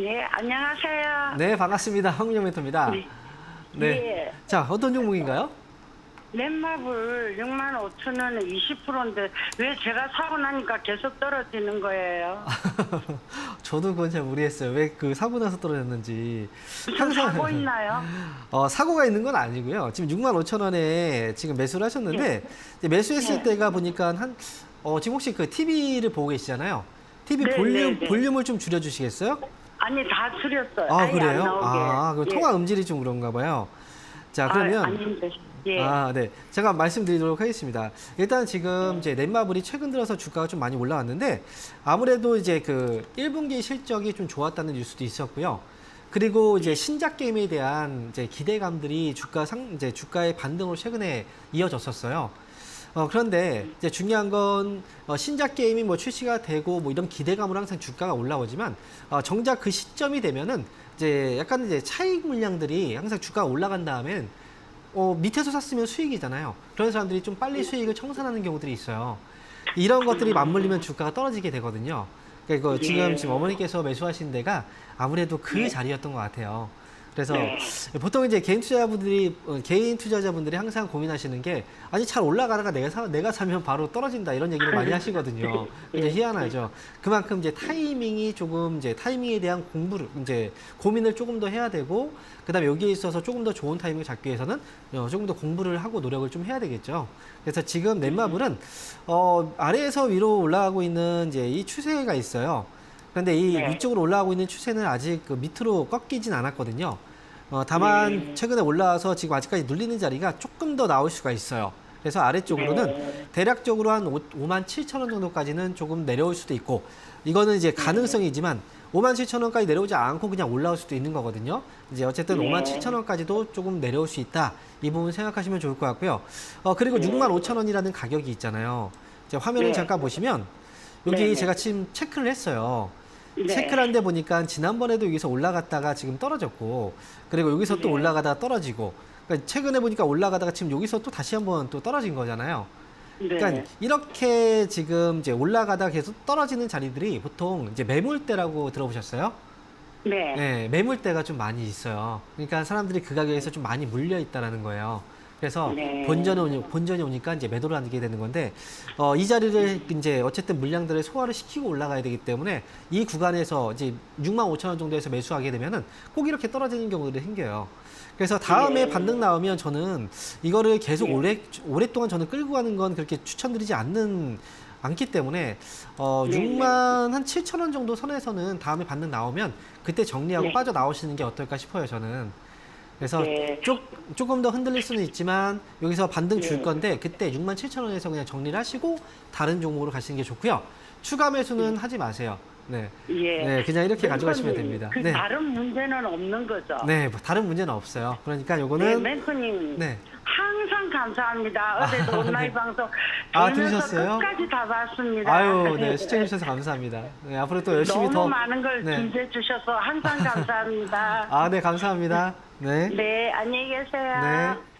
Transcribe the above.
예, 안녕하세요. 네, 반갑습니다. 황민영 멘토입니다. 네. 네. 예. 자, 어떤 종목인가요? 넷마블 6만 5천 원에 20%인데 왜 제가 사고 나니까 계속 떨어지는 거예요? 저도 그건 잘 모르겠어요. 왜 그 사고 나서 떨어졌는지. 좀 사고 있나요? 어, 사고가 있는 건 아니고요. 지금 6만 5천 원에 지금 매수를 하셨는데 이제 매수했을 네. 때가 보니까 한 어, 지금 혹시 그 TV를 보고 계시잖아요. TV 네, 볼륨 네, 네. 볼륨을 좀 줄여 주시겠어요? 아니 다 줄였어요. 아, 아예 안 그래요? 나오게. 아, 그 예. 통화 음질이 좀 그런가 봐요. 자, 그러면 아, 아닌데. 예. 아, 네. 제가 말씀드리도록 하겠습니다. 일단 지금 이제 넷마블이 최근 들어서 주가가 좀 많이 올라왔는데 아무래도 이제 그 1분기 실적이 좀 좋았다는 뉴스도 있었고요. 그리고 이제 신작 게임에 대한 이제 기대감들이 주가 상 이제 주가의 반등으로 최근에 이어졌었어요. 어, 그런데 이제 중요한 건 어, 신작 게임이 뭐 출시가 되고 뭐 이런 기대감으로 항상 주가가 올라오지만 어, 정작 그 시점이 되면은 이제 약간 이제 차익 물량들이 항상 주가가 올라간 다음엔 어, 밑에서 샀으면 수익이잖아요. 그런 사람들이 좀 빨리 수익을 청산하는 경우들이 있어요. 이런 것들이 맞물리면 주가가 떨어지게 되거든요. 그러니까 이거 지금 예. 지금 어머니께서 매수하신 데가 아무래도 그 네. 자리였던 것 같아요. 그래서 네. 보통 이제 개인 투자자분들이 어, 개인 투자자분들이 항상 고민하시는 게 아니 잘 올라가다가 내가 사, 내가 사면 바로 떨어진다 이런 얘기를 많이 하시거든요. 이제 네. 희한하죠. 그만큼 이제 타이밍이 조금 이제 타이밍에 대한 공부를 이제 고민을 조금 더 해야 되고 그다음에 여기에 있어서 조금 더 좋은 타이밍을 잡기 위해서는 어, 조금 더 공부를 하고 노력을 좀 해야 되겠죠. 그래서 지금 넷마블은 어, 아래에서 위로 올라가고 있는 이제 이 추세가 있어요. 그런데 이 네. 위쪽으로 올라가고 있는 추세는 아직 그 밑으로 꺾이진 않았거든요. 어, 다만 네. 최근에 올라와서 지금 아직까지 눌리는 자리가 조금 더 나올 수가 있어요. 그래서 아래쪽으로는 네. 대략적으로 한 5만 7천 원 정도까지는 조금 내려올 수도 있고 이거는 이제 가능성이지만 5만 7천 원까지 내려오지 않고 그냥 올라올 수도 있는 거거든요. 이제 어쨌든 네. 5만 7천 원까지도 조금 내려올 수 있다. 이 부분 생각하시면 좋을 것 같고요. 어, 그리고 6만 5천 원이라는 가격이 있잖아요. 이제 화면을 네. 잠깐 보시면 여기. 제가 지금 체크를 했어요. 네. 체크를 한 데 보니까 지난번에도 여기서 올라갔다가 지금 떨어졌고 그리고 여기서 또 네. 올라가다가 떨어지고 그러니까 최근에 보니까 올라가다가 지금 여기서 또 다시 한번 또 떨어진 거잖아요. 네. 그러니까 이렇게 지금 이제 올라가다 계속 떨어지는 자리들이 보통 이제 매물대라고 들어보셨어요? 네. 네, 매물대가 좀 많이 있어요. 그러니까 사람들이 그 가격에서 좀 많이 물려 있다라는 거예요. 그래서 네. 본전에 오니, 본전이 오니까 이제 매도를 하게 되는 건데 어, 이 자리를 이제 어쨌든 물량들을 소화를 시키고 올라가야 되기 때문에 이 구간에서 이제 6만 5천 원 정도에서 매수하게 되면은 꼭 이렇게 떨어지는 경우들이 생겨요. 그래서 다음에 네. 반등 나오면 저는 이거를 계속 네. 오래 오랫동안 저는 끌고 가는 건 그렇게 추천드리지 않는 않기 때문에 어, 네, 6만 한 7천 원 정도 선에서는 다음에 반등 나오면 그때 정리하고 네. 빠져 나오시는 게 어떨까 싶어요 저는. 그래서 네. 조, 조금 더 흔들릴 수는 있지만 여기서 반등 줄 네. 건데 그때 6만 7천 원에서 그냥 정리를 하시고 다른 종목으로 가시는 게 좋고요. 추가 매수는 하지 마세요. 네. 예. 네, 그냥 이렇게 가져가시면 멘토님, 됩니다. 그 네. 다른 문제는 없는 거죠? 네, 뭐 다른 문제는 없어요. 그러니까 네, 요거는 멘토님. 네. 항상 감사합니다. 어제도 온라인 방송 아, 들으면서 들으셨어요? 끝까지 다 봤습니다. 아유, 네, 시청해 주셔서 감사합니다. 네, 앞으로 또 열심히 너무 더 많은 걸 네. 준비해 주셔서 항상 감사합니다. 아, 네, 감사합니다. 네. 네, 안녕히 계세요. 네.